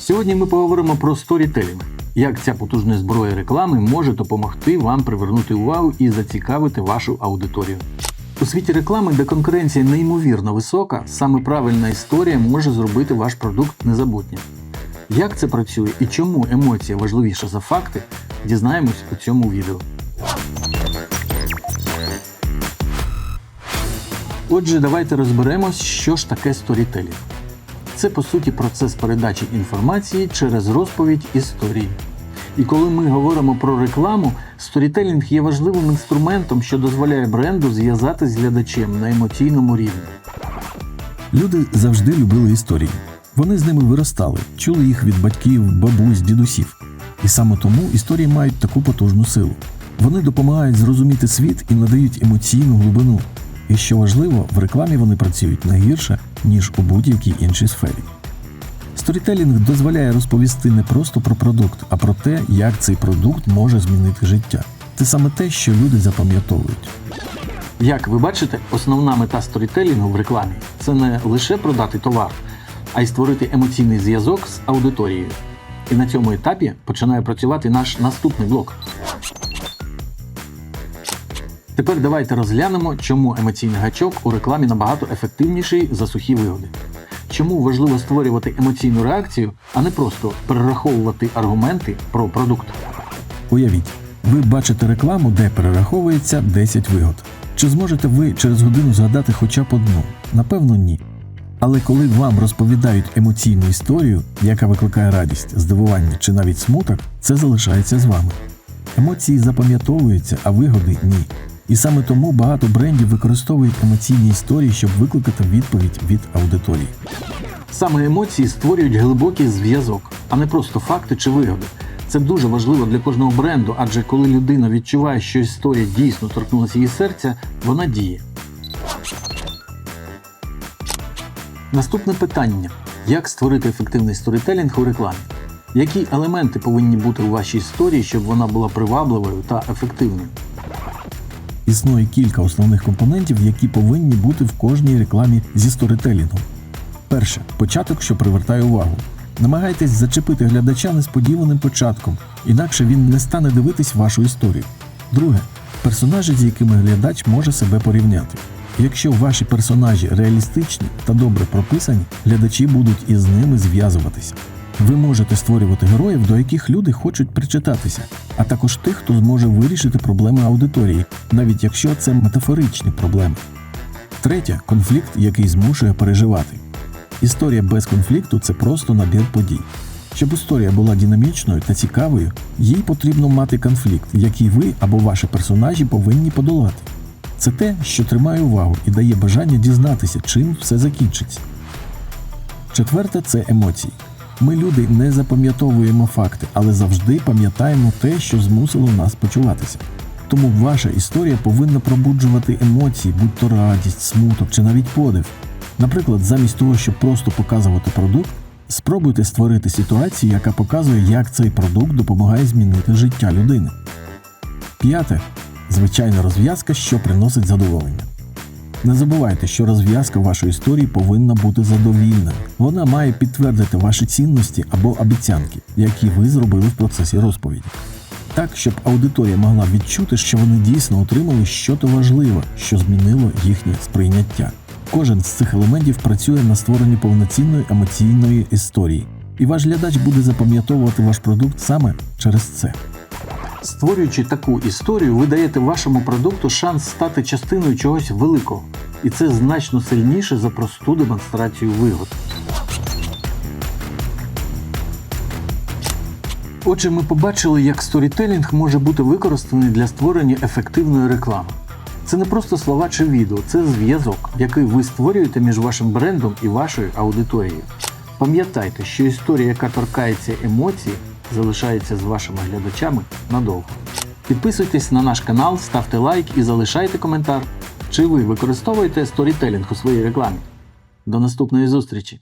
Сьогодні ми поговоримо про сторітелінг. Як ця потужна зброя реклами може допомогти вам привернути увагу і зацікавити вашу аудиторію. У світі реклами, де конкуренція неймовірно висока, саме правильна історія може зробити ваш продукт незабутнім. Як це працює і чому емоція важливіша за факти, дізнаємось у цьому відео. Отже, давайте розберемось, що ж таке сторітелінг. Це по суті процес передачі інформації через розповідь історії. І коли ми говоримо про рекламу, сторітелінг є важливим інструментом, що дозволяє бренду зв'язати з глядачем на емоційному рівні. Люди завжди любили історії. Вони з ними виростали, чули їх від батьків, бабусь, дідусів. І саме тому історії мають таку потужну силу. Вони допомагають зрозуміти світ і надають емоційну глибину. І що важливо, в рекламі вони працюють не гірше, ніж у будь-якій іншій сфері. Сторітелінг дозволяє розповісти не просто про продукт, а про те, як цей продукт може змінити життя. Це саме те, що люди запам'ятовують. Як ви бачите, основна мета сторітелінгу в рекламі це не лише продати товар, а й створити емоційний зв'язок з аудиторією. І на цьому етапі починає працювати наш наступний блок. Тепер давайте розглянемо, чому емоційний гачок у рекламі набагато ефективніший за сухі вигоди. Чому важливо створювати емоційну реакцію, а не просто перераховувати аргументи про продукт. Уявіть, ви бачите рекламу, де перераховується 10 вигод. Чи зможете ви через годину згадати хоча б одну? Напевно, ні. Але коли вам розповідають емоційну історію, яка викликає радість, здивування чи навіть смуток, це залишається з вами. Емоції запам'ятовуються, а вигоди ні. І саме тому багато брендів використовують емоційні історії, щоб викликати відповідь від аудиторії. Саме емоції створюють глибокий зв'язок, а не просто факти чи вигоди. Це дуже важливо для кожного бренду, адже коли людина відчуває, що історія дійсно торкнулася її серця, вона діє. Наступне питання: як створити ефективний сторітелінг у рекламі? Які елементи повинні бути у вашій історії, щоб вона була привабливою та ефективною? Існує кілька основних компонентів, які повинні бути в кожній рекламі зі сторітелінгом. Перше початок, що привертає увагу. Намагайтесь зачепити глядача несподіваним початком, інакше він не стане дивитись вашу історію. Друге персонажі, з якими глядач може себе порівняти. Якщо ваші персонажі реалістичні та добре прописані, глядачі будуть із ними зв'язуватися. Ви можете створювати героїв, до яких люди хочуть причитатися, а також тих, хто зможе вирішити проблеми аудиторії, навіть якщо це метафоричні проблеми. Третє конфлікт, який змушує переживати. Історія без конфлікту це просто набір подій. Щоб історія була динамічною та цікавою, їй потрібно мати конфлікт, який ви або ваші персонажі повинні подолати. Це те, що тримає увагу і дає бажання дізнатися, чим все закінчиться. Четверте це емоції. Ми, люди, не запам'ятовуємо факти, але завжди пам'ятаємо те, що змусило нас почуватися. Тому ваша історія повинна пробуджувати емоції, будь то радість, смуток чи навіть подив. Наприклад, замість того, щоб просто показувати продукт, спробуйте створити ситуацію, яка показує, як цей продукт допомагає змінити життя людини. П'яте звичайна розв'язка, що приносить задоволення. Не забувайте, що розв'язка вашої історії повинна бути задовільною. Вона має підтвердити ваші цінності або обіцянки, які ви зробили в процесі розповіді. Так, щоб аудиторія могла відчути, що вони дійсно отримали щось важливе, що змінило їхнє сприйняття. Кожен з цих елементів працює на створенні повноцінної емоційної історії, і ваш глядач буде запам'ятовувати ваш продукт саме через це. Створюючи таку історію, ви даєте вашому продукту шанс стати частиною чогось великого, і це значно сильніше за просту демонстрацію вигод. Отже, ми побачили, як сторітелінг може бути використаний для створення ефективної реклами. Це не просто слова чи відео, це зв'язок, який ви створюєте між вашим брендом і вашою аудиторією. Пам'ятайте, що історія, яка торкається емоцій, залишається з вашими глядачами надовго. Підписуйтесь на наш канал, ставте лайк і залишайте коментар. Чи ви використовуєте сторітелінг у своїй рекламі? До наступної зустрічі!